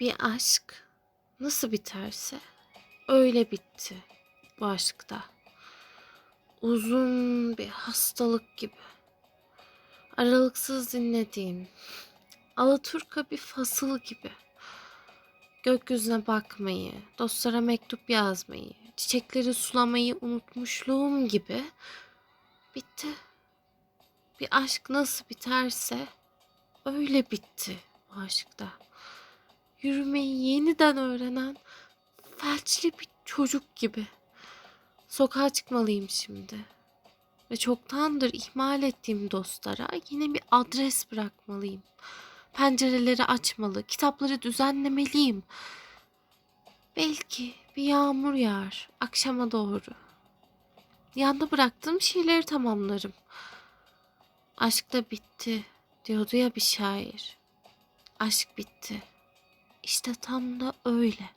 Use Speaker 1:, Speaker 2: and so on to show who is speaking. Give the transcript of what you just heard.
Speaker 1: Bir aşk nasıl biterse öyle bitti bu aşkta. Uzun bir hastalık gibi. Aralıksız dinlediğim Alaturka bir fasıl gibi. Gökyüzüne bakmayı, dostlara mektup yazmayı, çiçekleri sulamayı unutmuşluğum gibi bitti. Bir aşk nasıl biterse öyle bitti bu aşkta. Yürümeyi yeniden öğrenen felçli bir çocuk gibi. Sokağa çıkmalıyım şimdi. Ve çoktandır ihmal ettiğim dostlara yine bir adres bırakmalıyım. Pencereleri açmalı, kitapları düzenlemeliyim. Belki bir yağmur yağar akşama doğru. Yanda bıraktığım şeyleri tamamlarım. Aşk da bitti diyordu ya bir şair. Aşk bitti. İşte tam da öyle.